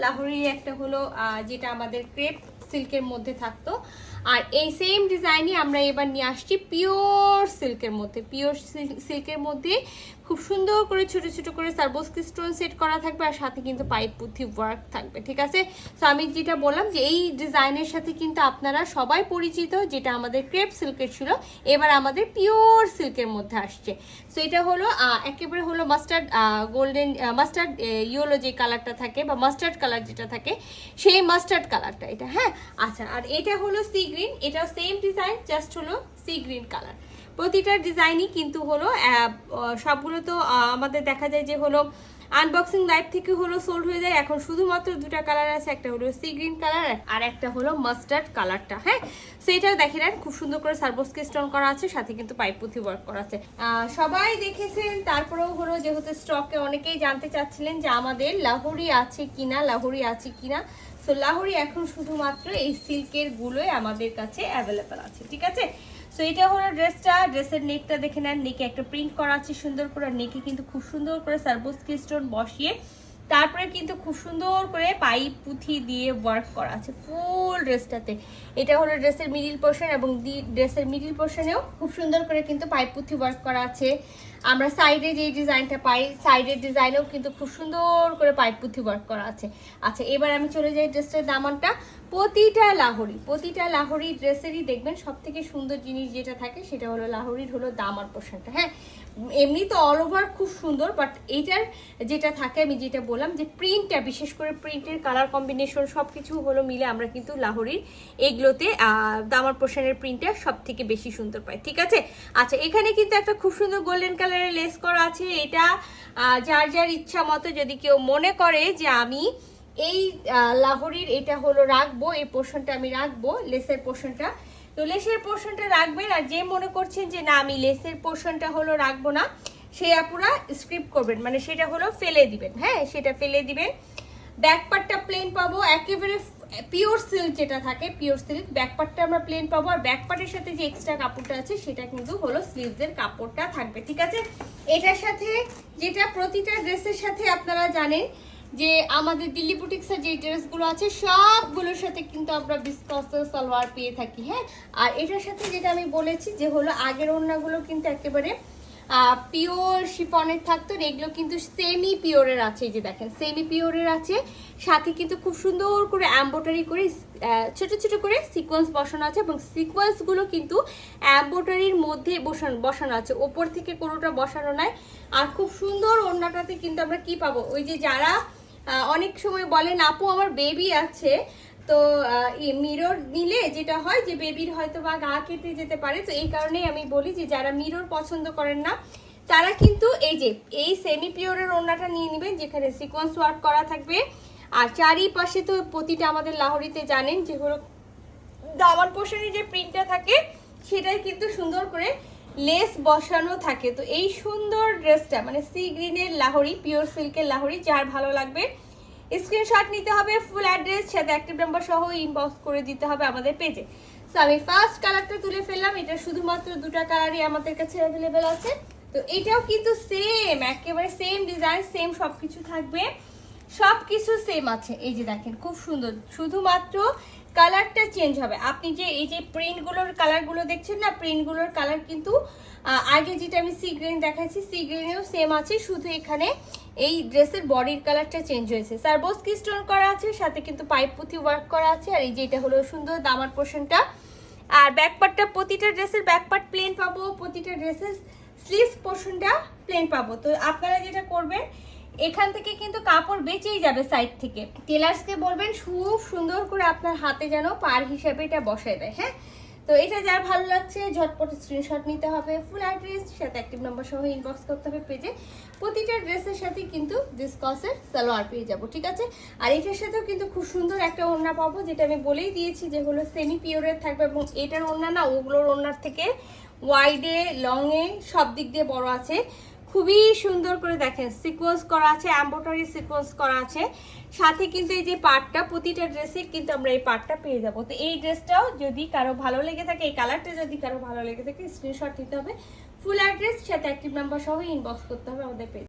লাহোরি একটা হলো যেটা আমাদের ক্রেপ সিল্কের মধ্যে থাকতো। আর এই সেম ডিজাইনই আমরা এবার নিয়ে আসছি পিওর সিল্কের মধ্যে। পিওর সিল্কের মধ্যে খুব সুন্দর করে ছোট ছোট করে সার্বোস্কি স্টোন সেট করা থাকবে আর সাথে কিন্তু পাইপ পুঁথি ওয়ার্ক থাকবে, ঠিক আছে? তো আমি যেটা বললাম যে এই ডিজাইনের সাথে কিন্তু আপনারা সবাই পরিচিত, যেটা আমাদের ক্রেপ সিল্কের ছিল, এবার আমাদের পিওর সিল্কের মধ্যে আসছে। সো এটা হলো একেবারে হলো মাস্টার্ড গোল্ডেন মাস্টার্ড ইয়েলো যে কালারটা থাকে বা মাস্টার্ড কালার যেটা থাকে, সেই মাস্টার্ড কালারটা এটা হ্যাঁ? আচ্ছা আর এটা হলো সি গ্রিন এটাও সেম ডিজাইন জাস্ট হলো সি গ্রিন কালার প্রতিটা ডিজাইনই কিন্তু হলো সবগুলো তো আমাদের দেখা যায় যে হলো আনবক্সিং লাইভ থেকে হলো সোল্ড হয়ে যায়। এখন শুধুমাত্র দুটা কালার আছে, একটা হলো সি গ্রিন কালার আর একটা হলো মাস্টার্ড কালারটা হ্যাঁ? সেইটাও দেখে নেন খুব সুন্দর করে সার্বোস্কি স্টোন করা আছে, সাথে কিন্তু পাইপ পাইপুথি ওয়ার্ক করা আছে। সবাই দেখেছেন, তারপরেও হলো যেহেতু স্টকে অনেকেই জানতে চাচ্ছিলেন যে আমাদের লাহোরি আছে কিনা, লাহোরি আছে কিনা। সো লাহোরি এখন শুধুমাত্র এই সিল্কের গুলোই আমাদের কাছে অ্যাভেলেবেল আছে, ঠিক আছে? সো এটা হলো ড্রেসটা। ড্রেসের নেকটা দেখে নেন। নেকে একটা প্রিন্ট করা আছে সুন্দর করে। নেকে কিন্তু খুব সুন্দর করে সার্বোস স্টোন বসিয়ে তারপরে কিন্তু খুব সুন্দর করে পাইপ পুঁথি দিয়ে ওয়ার্ক করা আছে ফুল ড্রেসটাতে। এটা হলো ড্রেসের মিডিল পোর্শন এবং ড্রেসের মিডিল পোর্শনেও খুব সুন্দর করে কিন্তু পাইপ পুঁথি ওয়ার্ক করা আছে। আমরা সাইডে যে ডিজাইনটা পাই সাইডের ডিজাইনেও কিন্তু খুব সুন্দর করে পাইপ পুঁথি ওয়ার্ক করা আছে। আচ্ছা এবার আমি চলে যাই ড্রেসটার দামানটা। প্রতিটা লাহোরি প্রতিটা লাহোরি ড্রেসেরই দেখবেন সব থেকে সুন্দর জিনিস যেটা থাকে সেটা হলো লাহোরির হলো দামার পোর্শনটা হ্যাঁ? এমনি তো অল ওভার খুব সুন্দর বাট এইটার যেটা থাকে, আমি যেটা বললাম যে প্রিন্টটা বিশেষ করে প্রিন্টের কালার কম্বিনেশন সব কিছু হলো মিলে আমরা কিন্তু লাহোরির এগুলোতে দামার পোর্শনের প্রিন্টটা সব থেকে বেশি সুন্দর পাই, ঠিক আছে? আচ্ছা এখানে কিন্তু একটা খুব সুন্দর গোল্ডেন কালারের লেস করা আছে, এটা যার যার ইচ্ছা মতো যদি কেউ মনে করে যে আমি এই লাহোরির এটা হলো রাখব, এই পোর্শনটা আমি রাখব লেসের পোর্শনটা তো লেসের পোর্শনটা রাখবেন আর যে মনে করছেন যে না, আমি লেসের পোর্শনটা হলো রাখব না, সে আপুরা স্ক্রিপ্ট করবেন মানে সেটা হলো ফেলে দিবেন হ্যাঁ সেটা ফেলে দিবেন। ব্যাক পার্টটা প্লেন পাবো, একেবারে পিওর সিল্ক যেটা থাকে পিওর সিল্ক ব্যাক পার্টটা আমরা প্লেন পাবো। আর ব্যাক পার্টের সাথে যে এক্সট্রা কাপড়টা আছে, সেটা কিন্তু হলো স্লিভসের কাপড়টা থাকবে, ঠিক আছে? এটার সাথে যেটা প্রতিটা ড্রেসের সাথে আপনারা জানেন যে আমাদের দিল্লি বুটিক্সের যে ড্রেসগুলো আছে, সবগুলোর সাথে কিন্তু আমরা বিস্কসের সালোয়ার পেয়ে থাকি হ্যাঁ? আর এটার সাথে যেটা আমি বলেছি যে হলো আগের ওড়নাগুলো কিন্তু একেবারে পিওর শিফনের থাকতো এগুলো কিন্তু সেমি পিওরের আছে, এই যে দেখেন সেমি পিওরের আছে। সাথে কিন্তু খুব সুন্দর করে অ্যাম্বোটারি করে ছোট ছোট করে সিকোয়েন্স বসানো আছে এবং সিকোয়েন্সগুলো কিন্তু অ্যাম্বোটারির মধ্যে বসানো বসানো আছে। ওপর থেকে কোনোটা বসানো নাই। আর খুব সুন্দর ওড়নাটাতে কিন্তু আমরা কি পাবো? ওই যে যারা অনেক সময় বলেন, আপু, আমার বেবি আছে। তো মিরর নিলে যেটা হয় যে বেবির হয়তো বা গা কেটে যেতে পারে। তো এই কারণেই আমি বলি যে যারা মিরর পছন্দ করেন না, তারা কিন্তু এই যে, এই সেমি পিওরের ওড়নাটা নিয়ে নেবেন, যেখানে সিকোয়েন্স ওয়ার্ক করা থাকবে। আর চারিপাশে তো প্রতিটা আমাদের লাহোরিতে জানেন যে হলো দামান পোষণে যে প্রিন্টটা থাকে, সেটাই কিন্তু সুন্দর করে লেস বসানো থাকে। তো এই সুন্দর ড্রেসটা মানে সি গ্রিনের লাহোরি পিওর সিল্কের লাহোরি, যার ভালো লাগবে স্ক্রিনশট নিতে হবে ফুল অ্যাড্রেস সাথে অ্যাক্টিভ নাম্বার সহ ইনবক্স করে দিতে হবে আমাদের পেজে তো আমি ফার্স্ট কালারটা তুলে ফেললাম, এটা শুধুমাত্র দুটা কালারই আমাদের কাছে অ্যাভেলেবেল আছে। তো এটাও কিন্তু সেম একেবারে সেম ডিজাইন সেম সবকিছু থাকবে। সবকিছু সেম আছে। এই যে দেখেন, খুব সুন্দর। শুধুমাত্র কালারটা চেঞ্জ হবে। আপনি যে, এই যে প্রিন্টগুলোর কালারগুলো দেখছেন না প্রিন্টগুলোর কালার কিন্তু আগে যেটা আমি সি গ্রিন দেখাচ্ছি সি গ্রিনেও সেম আছে, শুধু এখানে এই ড্রেসের বডির কালারটা চেঞ্জ হয়েছে। সার্বোস্কি স্টোন করা আছে, সাথে কিন্তু পাইপ পুঁথি ওয়ার্ক করা আছে, আর এই যে এটা হলো সুন্দর দামার পোর্শনটা আর ব্যাক পার্টটা প্রতিটা ড্রেসের ব্যাক পার্ট প্লেন পাবো, প্রতিটা ড্রেসের স্লিভস পোর্শনটা প্লেন পাবো। তো আপনারা যেটা করবেন, এখান থেকে কিন্তু কাপড় বেঁচেই যাবে সাইড থেকে। টেলার্সকে বলবেন, খুব সুন্দর করে আপনার হাতে যেন পার হিসাবে এটা বসায় দেয়। হ্যাঁ? তো এটা যার ভালো লাগছে, ঝটপট স্ক্রিনশট নিতে হবে ফুল অ্যাড্রেস সাথে অ্যাক্টিভ নাম্বার সহ ইনবক্স করতে হবে পেজে প্রতিটা ড্রেসের সাথে কিন্তু ডিসকসের সালোয়ার পেয়ে যাব, ঠিক আছে? আর এটার সাথেও কিন্তু খুব সুন্দর একটা ওড়না পাবো, যেটা আমি বলেই দিয়েছি যে হলো সেমি পিওরের থাকবে এবং এটার ওড়না না ওগুলোর ওড়নার থেকে ওয়াইডে লংয়ে সব দিক দিয়ে বড় আছে। খুবই সুন্দর করে দেখেন সিকোয়েন্স করা আছে অ্যাম্বোটারি সিকোয়েন্স করা আছে। সাথে কিন্তু এই যে পার্টটা প্রতিটা ড্রেসে কিন্তু আমরা এই পার্টটা পেয়ে যাব। তো এই ড্রেসটাও যদি কারও ভালো লেগে থাকে, এই কালারটা যদি কারও ভালো লেগে থাকে স্ক্রিনশট নিতে হবে। ফুল অ্যাড্রেস সাথে অ্যাক্টিভ নাম্বার সহ ইনবক্স করতে হবে আমাদের পেজ